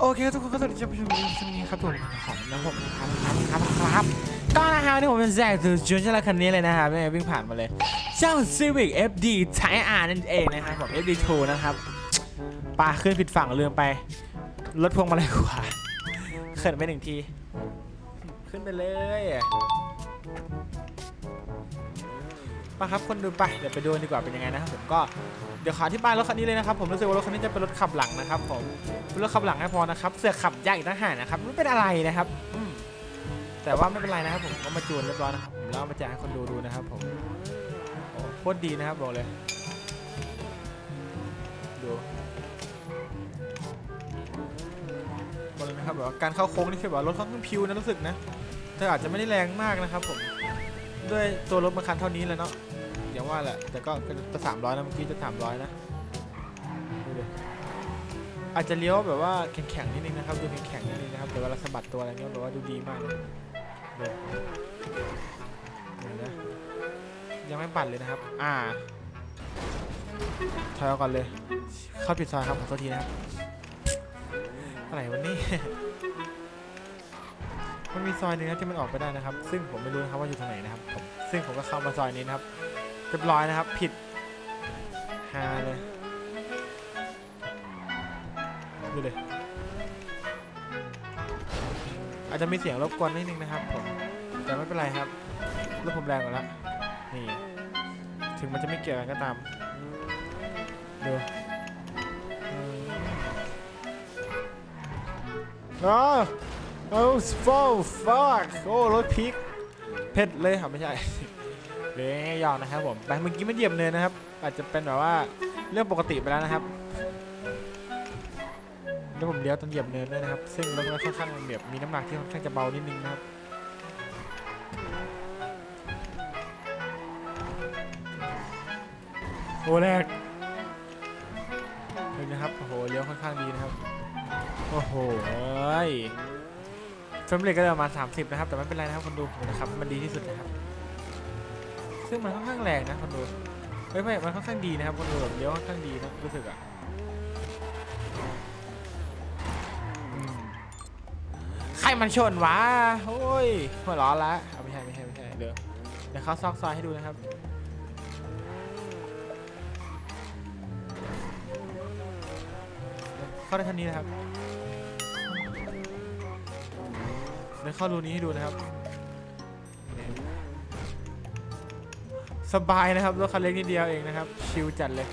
โอเคทุกคนก็สวัสดีท่านผู้ชมในช่วงนี้ครับผมของนะผมครับครับครับครับก็นะครับนี่ผมเป็นแซก từ จูนชลคันนี้เลยนะครับเนี่ยวิ่งผ่านมาเลย เจ้า Civic FD Type R นั่นเองนะครับผม FD2 นะครับปาขึ้นผิดฝั่งลืมไปรถพวงมาลัยขวาเขินไปหนึ่งที ขึ้นไปเลย มาครับคนดูไปเดี๋ยวไปดูดีกว่าเป็นยังไงนะครับผมก็เดี๋ยวขออธิบายรถคันนี้เลยนะครับผมรู้สึกว่ารถคันนี้จะเป็นรถขับหลังนะครับผมเป็นรถขับหลังให้พอนะครับเสือขับยากอีกต่างหากนะครับไม่เป็นอะไรนะครับแต่ว่าไม่เป็นไรนะครับผมก็มาจูนเรียบร้อยนะครับผมแล้วมาแจกให้คนดูดูนะครับผมโคตรดีนะครับบอกเลยดูบอกเลยนะครับแบบการเข้าโค้งนี่คือแบบรถค่อนข้างพิวนะรู้สึกนะแต่อาจจะไม่ได้แรงมากนะครับผม ด้วยตัวรถมันคันเท่านี้แหล้วเนาะอย่างว่าแหละ แต่ก็จะสามร้อยนะเมื่อกี้จะสามร้อยนะอาจจะเลี้ยวแบบว่าแข็งๆนิดนึงนะครับดูแข็งๆนิดนึงนะครับแต่เวลาสะบัดตัวอะไรเงี้ยแบบว่าดูดีมากเลยนะยังไม่ปั่นเลยนะครับ อ่าถอยออกก่อนเลย เข้าผิดซอยครับขอโทษทีนะครับอะไรวันนี้ มันมีซอยหนึ่งนะที่มันออกไปได้นะครับ ซึ่งผมไม่รู้นะครับว่าอยู่ทางไหนนะครับผมซึ่งผมก็เข้ามาซอยนี้นะครับเรียบร้อยนะครับ ผิดฮาเลยดูเลยอาจจะมีเสียงรบกวนนิดนึงนะครับผมแต่ไม่เป็นไรครับรถผมแรงกว่าแล้วนี่ถึงมันจะไม่เกี่ยวกันก็ตามดูอืมอ๋อ โอ้สฟอลฟักโอ้รถพลิกเผ็ดเลยครับไม่ใช่เลี้ยยาวนะครับผมไปเมื่อกี้มันเหยียบเนินนะครับ อาจจะเป็นแบบว่าเรื่องปกติไปแล้วนะครับแล้วผมเลี้ยวตอนเหยียบเนินด้วยนะครับ ซึ่งรถมันค่อนข้างแบบมีน้ำหนักที่ค่อนข้างจะเบานิดนึงนะครับโอ้แรกเห็นนะครับโอ้โหเลี้ยวค่อนข้างดีนะครับ โอ้โห เอ้ยเฟรมเรทก็จะประมาณ30 นะครับ แต่ไม่เป็นไรนะครับคนดูนะครับ มันดีที่สุดนะครับ ซึ่งมันค่อนข้างแรงนะคนดูเฮ้ยไม่มันค่อนข้างดีนะครับคนดูแบบเลี้ยวค่อนข้างดีนะรู้สึกอะใครมันชนวะโอ้ยหัวร้อนละเอาไม่ใช่ไม่ใช่ไม่ใช่เดี๋ยวเดี๋ยวเขาซอกซอยให้ดูนะครับเข้าได้เท่านี้นะครับ เดี๋ยวเข้ารูนี้ให้ดูนะครับ สบายนะครับรถคันเล็กนิดเดียวเองนะครับ ชิลจัดเลย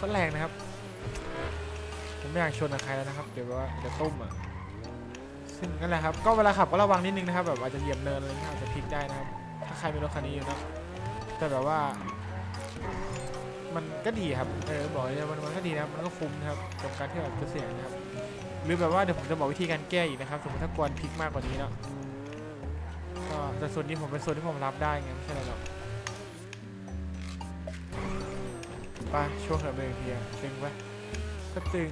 อ๋อแรงนะครับ ผมไม่อยากชนใครแล้วนะครับ เดี๋ยวว่าจะตุ้มอะซึ่งนั่นแหละครับ ก็เวลาขับก็ระวังนิดนึงนะครับ แบบอาจจะเหยียบเนินอะไรเงี้ยอาจจะพลิกได้นะครับ ถ้าใครมีรถคันนี้อยู่นะ แต่แบบว่า มันก็ดีครับ เออบอกเลยมันมันก็ดีนะมันก็คุ้มนะครับกับการที่แบบจะเสี่ยงนะครับ หรือแบบว่าเดี๋ยวผมจะบอกวิธีการแก้อีกนะครับ สมมติถ้ากวนพลิกมากกว่านี้เนาะก็แต่ส่วนนี้ผมเป็นส่วนที่ผมรับได้ไงไม่ใช่หรอกไปช่วงเหินเบรกเพียงตึงปะก็ตึง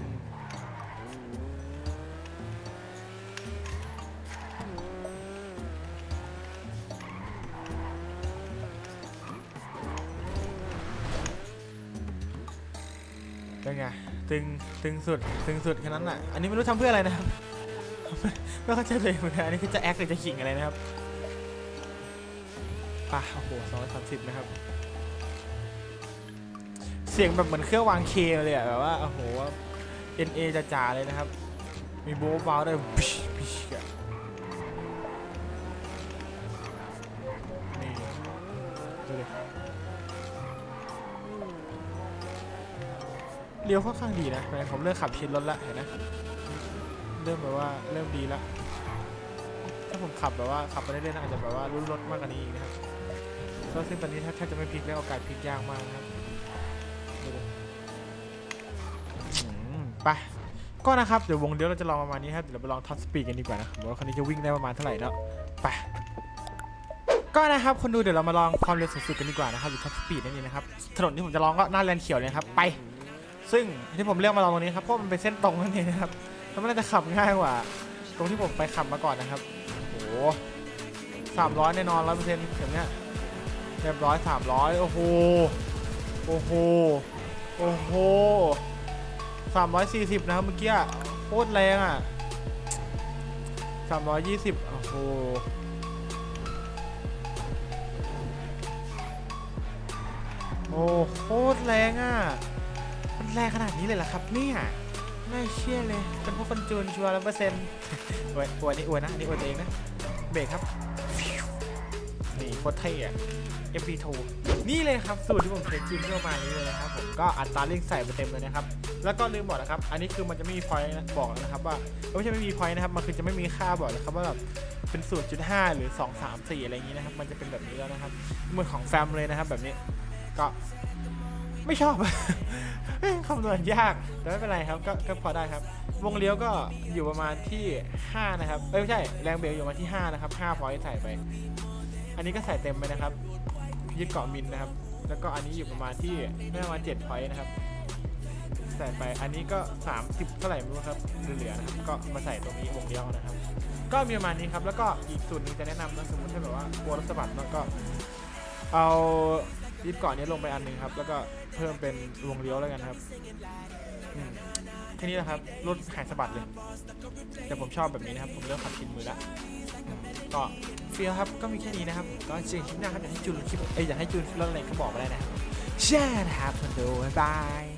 เป็นไงตึงตึงสุดตึงสุดแค่นั้นแหละอันนี้ไม่รู้ทำเพื่ออะไรนะครับ ไม่เข้าใจเลยเหมือนกันอันนี้คือจะแอคหรือจะขิงอะไรนะครับป่ะโอ้โหสองร้อยสามสิบนะครับ เสียงแบบเหมือนเครื่องวางเคเลยอะแบบว่าโอ้โห NA จะจ๋าๆเลยนะครับ มีโบ๊ะบาวด้วยพิชพิชอะนี่ดูดิ เลี้ยวค่อนข้างดีนะผมเริ่มขับชินรถละเห็นนะเริ่มแบบว่าเริ่มดีละถ้าผมขับแบบว่าขับไปเรื่อยๆน่าจะแบบว่ารุ่นรถมากกว่านี้อีกนะครับก็ซึ่งตอนนี้ถ้าจะไม่พลิกแล้วโอกาสพลิกยากมากนะครับไปก็นะครับเดี๋ยววงเดียวเราจะลองประมาณนี้ครับเดี๋ยวเราไปลองท็อปสปีดกันดีกว่านะว่าคันนี้จะวิ่งได้ประมาณเท่าไหร่เนาะไปก็นะครับคนดูเดี๋ยวเรามาลองความเร็วสูงสุดกันดีกว่านะครับหรือท็อปสปีดนั่นเองนะครับถนนที่ผมจะลองก็หน้าแลนเขียวเลยนะครับไป ซึ่งที่ผมเลือกมาลองตรงนี้ครับเพราะมันเป็นเส้นตรงนั่นเองนะครับแล้วมันน่าจะขับง่ายกว่า ตรงที่ผมไปขับมาก่อนนะครับโอ้โหสามร้อยแน่นอนร้อยเปอร์เซ็นต์แบบเนี้ยเรียบร้อยสามร้อยโอ้โหโอ้โหโอ้โหสามร้อยสี่สิบนะครับเมื่อกี้โคตรแรงอะสามร้อยยี่สิบโอ้โหโอ้โคตรแรงอะ มันแรงขนาดนี้เลยเหรอครับเนี่ยไม่เชื่อเลยเป็นพวกคนจูนชัวร์ร้อยเปอร์เซ็นต์อวยอวยนี่อวยนะอันนี่อวยตัวเองนะเบรกครับนี่โคตรเท่อะ MP2 นี่เลยครับสูตรที่ผมใช้จริงก็ประมานี้เลยนะครับผมก็อัตราเร่งใส่ไปเต็มเลยนะครับแล้วก็ลืมบอกนะครับ อันนี้คือมันจะไม่มีพอยต์นะบอกนะครับว่าไม่ใช่ไม่มีพอยต์นะครับมันคือจะไม่มีค่าบอกนะครับว่าแบบเป็น0.5หรือ2 3 4อะไรอย่างนี้นะครับ มันจะเป็นแบบนี้แล้วนะครับเหมือนของแฟมเลยนะครับแบบนี้ก็ ไม่ชอบ คำนวณยาก แต่ไม่เป็นไรครับ ก็ก็พอได้ครับ วงเลี้ยวก็อยู่ประมาณที่ 5 นะครับ เอ้ยไม่ใช่ แรงเบรกอยู่ประมาณที่ 5 นะครับ5พอยต์ใส่ไป อันนี้ก็ใส่เต็มไปนะครับ ยึดเกาะมินนะครับ แล้วก็อันนี้อยู่ประมาณที่ประมาณ7พอยต์นะครับ ใส่ไป อันนี้ก็ 30เท่าไหร่ไม่รู้ครับ เหลือๆนะครับ ก็มาใส่ตรงนี้วงเดียวนะครับ ก็มีประมาณนี้ครับ แล้วก็อีกสูตรนึงจะแนะนำนะสมมติถ้าแบบว่ากลัวรถสะบัดเนอะก็เอา ยึดเกาะนี้ลงไปอันหนึงครับ แล้วก็เพิ่มเป็นวงเลี้ยวแล้วกันครับแค่นี้แหละครับรถขายสะบัดเลย แต่ผมชอบแบบนี้นะครับ ผมเริ่มขับชินมือละก็เฟียครับก็มีแค่นี้นะครับ ก็เจอกันคลิปหน้าครับอยากให้จูนคลิปเอ้ยอยากให้จูนรถอะไรก็บอกมาได้นะครับแช่นะครับคนดูบ๊ายบาย